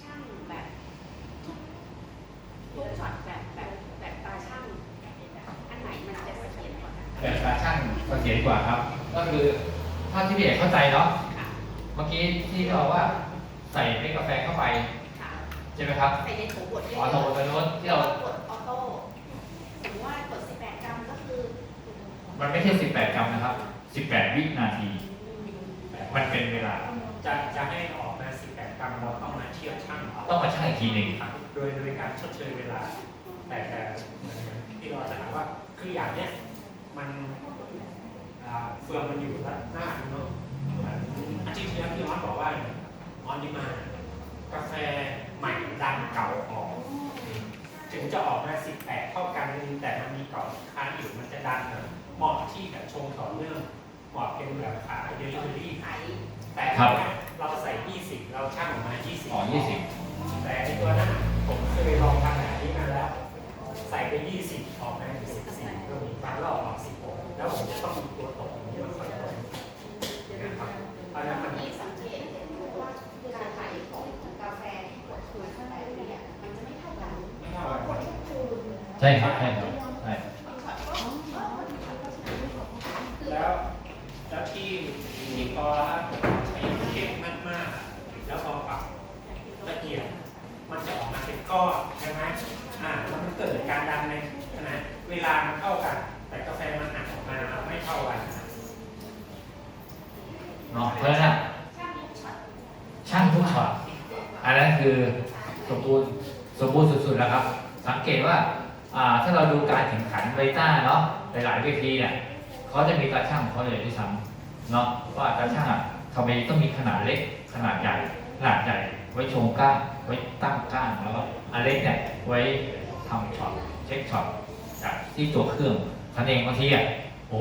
ช่างแบบทุกทุกช็อตแบบแบบแบบตาช่างอันไหนมันจะเสถียรกว่ากันแบบตาช่างเสถียรกว่าครับ ก็คือถ้าที่พี่เอกเข้าใจเนาะค่ะเมื่อกี้ที่เราว่าใส่เม็ดกาแฟเข้าไปค่ะใช่ไหมครับใส่ในโถบดออโต้ตัวโน้นที่เรากดออโต้สมมติว่ากด 18 กรัมก็คือ มันไม่ใช่ 18 กรัมนะครับ 18 วินาที มันเป็นเวลาจะจะให้ออก ทีหนึ่งครับโดยโดยการชดเชยเวลา แต่แต่เหมือนที่เราจะถามว่าคืออย่างเนี้ยมันอ่าเฟืองมันอยู่ด้านหน้าเนาะอาทิตย์ที่แล้วพี่ออสบอกว่าออนดีมากาแฟใหม่ดันเก่าออก ถึงจะออกมา18เท่ากันแต่มันมีเก่าค้างอยู่มันจะดันนะเหมาะที่แบบชงต่อเนื่องเหมาะเป็นแบบขายเดลิเวอรี่ขายแต่ครับเราใส่20เราช่างออกมา20อ๋อ20แต่ ใส่ไป20ออกมา14ก็มีบางรอบออก16แล้วผมจะต้องมีตัวตกอย่างนี้มันค่อยตกนะครับเพราะฉะนั้นมันที่สังเกตเห็นว่าการขายของกาแฟที่กดคูณแต่ละเนี่ยมันจะไม่เท่ากันไม่เท่ากันใช่ครับใช่ครับใช่แล้วแล้วที่ที่พอใช้เข็มมากๆ แล้วพอปรับละเอียดมันจะออกมาเป็นก้อนใช่ไหม อ่าแล้วมันเกิดการดันในขณะเวลามันเท่ากัน แต่กาแฟมันหักออกมาไม่เท่ากันเนาะเพราะฉะนั้นช่างทุกช็อตอันนั้นคือสมบูรณ์สมบูรณ์สุดๆแล้วครับ สังเกตว่าอ่า ถ้าเราดูการแข่งขันไบต้าเนาะหลายๆเวทีเนี่ยเขาจะมีตาช่างของเขาเลยที่ซ้ำเนาะว่าตาช่างอะทำไมต้องมีขนาดเล็กขนาดใหญ่ขนาดใหญ่ ไว้ชงก้านไว้ตั้งก้านแล้วอันเล็กเนี่ยไว้ทำช็อตเช็คช็อตจากที่ตัวเครื่องคันเองบางทีอะโอ้